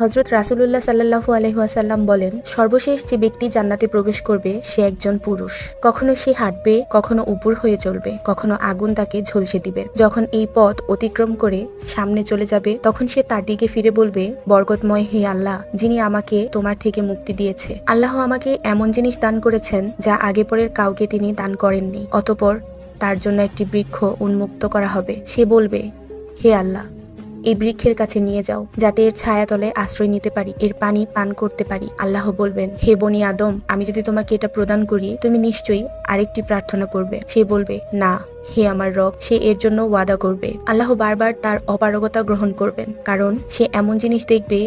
হজরত রাসুলুল্লাহ সাল্লাহু আলহাসাল্লাম বলেন, সর্বশেষ যে ব্যক্তি জান্নাতে প্রবেশ করবে, সে একজন পুরুষ। কখনো সে হাঁটবে, কখনো উপর হয়ে চলবে, কখনো আগুন তাকে ঝলসে দিবে। যখন এই পথ অতিক্রম করে সামনে চলে যাবে, তখন সে তার দিকে ফিরে বলবে, বরকতময় হে আল্লাহ, যিনি আমাকে তোমার থেকে মুক্তি দিয়েছে। আল্লাহ আমাকে এমন জিনিস দান করেছেন, যা আগে পরের কাউকে তিনি দান করেননি। অতপর তার জন্য একটি বৃক্ষ উন্মুক্ত করা হবে। সে বলবে, হে আল্লাহ এই বৃক্ষের কাছে নিয়ে যাও, যাতে এর ছায়াতলে আশ্রয় নিতে পারি, এর পানি পান করতে পারি। আল্লাহ বলবেন, হে বনি আদম, আমি যদি তোমাকে এটা প্রদান করি, তুমি নিশ্চয়ই আরেকটি প্রার্থনা করবে। সে বলবে, না, হে আমার রব, সে এর জন্য ওয়াদা করবে। আল্লাহ বারবার তার অপারগতা গ্রহণ করবেন, কারণ সে এমন জিনিস দেখবে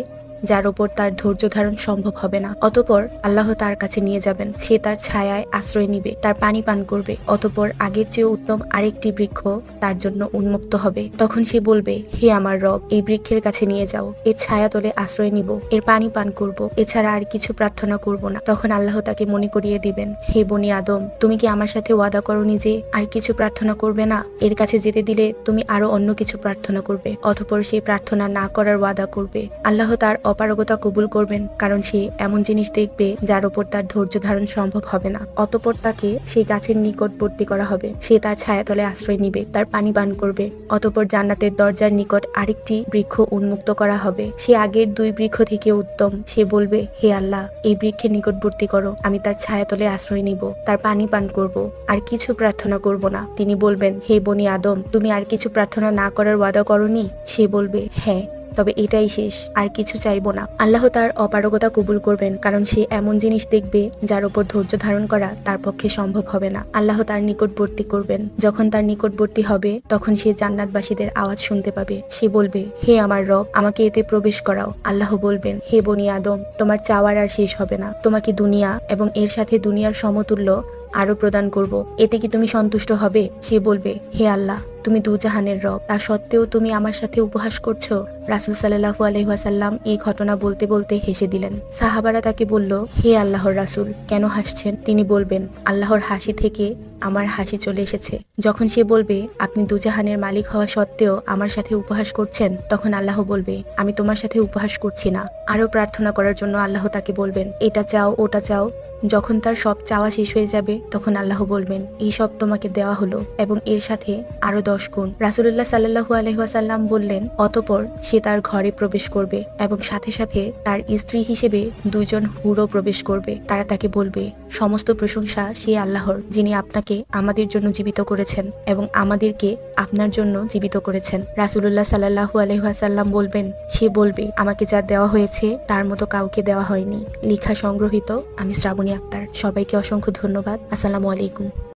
যার ওপর তার ধৈর্য ধারণ সম্ভব হবে না। অতপর আল্লাহ তার কাছে নিয়ে যাবেন। সে তার ছায়ায় আশ্রয় নিবে, তার পানি পান করবে। অতপর আগের চেয়ে উত্তম আরেকটি বৃক্ষ তার জন্য উন্মুক্ত হবে। তখন সে বলবে, হে আমার রব, এই বৃক্ষের কাছে নিয়ে যাও। এর ছায়া তলে আশ্রয় নিব, এর পানি পান করব। এছাড়া আর কিছু প্রার্থনা করব না। তখন আল্লাহ তাকে মনে করিয়ে দিবেন, হে বনি আদম, তুমি কি আমার সাথে ওয়াদা করনি যে আর কিছু প্রার্থনা করবে না? এর কাছে যেতে দিলে তুমি আরও অন্য কিছু প্রার্থনা করবে। অতপর সে প্রার্থনা না করার ওয়াদা করবে। আল্লাহ তার অপারগতা কবুল করবেন, কারণ সে এমন জিনিস দেখবে যার উপর তার ধৈর্য ধারণ সম্ভব হবে না। অতপর তাকে সেই গাছের নিকটবর্তী করা হবে। সে তার ছায়াতলে আশ্রয় নিবে, তার পানি পান করবে। অতপর জান্নাতের দরজার নিকট আরেকটি বৃক্ষ উন্মুক্ত করা হবে। সে আগের দুই বৃক্ষ থেকে উত্তম। সে বলবে, হে আল্লাহ, এই বৃক্ষের নিকটবর্তী করো। আমি তার ছায়াতলে আশ্রয় নিব, তার পানি পান করব। আর কিছু প্রার্থনা করব না। তিনি বলবেন, হে বনি আদম, তুমি আর কিছু প্রার্থনা না করার ওয়াদা করনি? সে বলবে হ্যাঁ। তবে এটাই শেষ, আর কিছু চাইব না। আল্লাহ তার অপারগতা কবুল করবেন, কারণ সে এমন জিনিস দেখবে যার উপর ধৈর্য ধারণ করা তার পক্ষে সম্ভব হবে না। আল্লাহ তার নিকটবর্তী করবেন, যখন তার নিকটবর্তী হবে, তখন সে জান্নাতবাসীদের আওয়াজ শুনতে পাবে। সে বলবে, হে আমার রব, আমাকে এতে প্রবেশ করাও। আল্লাহ বলবেন, হে বনি আদম, তোমার চাওয়ার আর শেষ হবে না। তোমাকে দুনিয়া এবং এর সাথে দুনিয়ার সমতুল্য আরও প্রদান করব। এতে কি তুমি সন্তুষ্ট হবে? সে বলবে, হে আল্লাহ, তুমি দুজাহানের রব। তা সত্ত্বেও তুমি আমার সাথে উপহাস করছ? রাসুল সাল্লাহু আলহাসাল্লাম এই ঘটনা বলতে বলতে হেসে দিলেন। সাহাবারা তাকে বলল, হে আল্লাহর রাসুল, কেন হাসছেন? তিনি বলবেন, আল্লাহর হাসি থেকে আমার হাসি চলে এসেছে। যখন সে বলবে, আপনি দুজাহানের মালিক হওয়া সত্ত্বেও আমার সাথে উপহাস করছেন, তখন আল্লাহ বলবে, আমি তোমার সাথে উপহাস করছি না। আরও প্রার্থনা করার জন্য আল্লাহ তাকে বলবেন, এটা চাও, ওটা চাও। যখন তার সব চাওয়া শেষ হয়ে যাবে, তখন আল্লাহ বলবেন, এই সব তোমাকে দেওয়া হলো এবং এর সাথে আরও দশ গুণ। রাসুল্লাহ সাল্লাহু আলহাসাল্লাম বললেন, অতপর সে তার ঘরে প্রবেশ করবে এবং সাথে সাথে তার স্ত্রী হিসেবে দুজন হুরও প্রবেশ করবে। তারা তাকে বলবে, সমস্ত প্রশংসা সে আল্লাহর, যিনি আপনাকে আমাদের জন্য জীবিত করেছেন এবং আমাদেরকে আপনার জন্য জীবিত করেছেন। রাসুল্লাহ সাল্লাহু আলহাসাল্লাম বলবেন, সে বলবে, আমাকে যা দেওয়া হয়েছে, তার মতো কাউকে দেওয়া হয়নি। লিখা সংগ্রহীত, আমি শ্রাবণী আক্তার সবাইকে অসংখ্য ধন্যবাদ। আসসালামু আলাইকুম।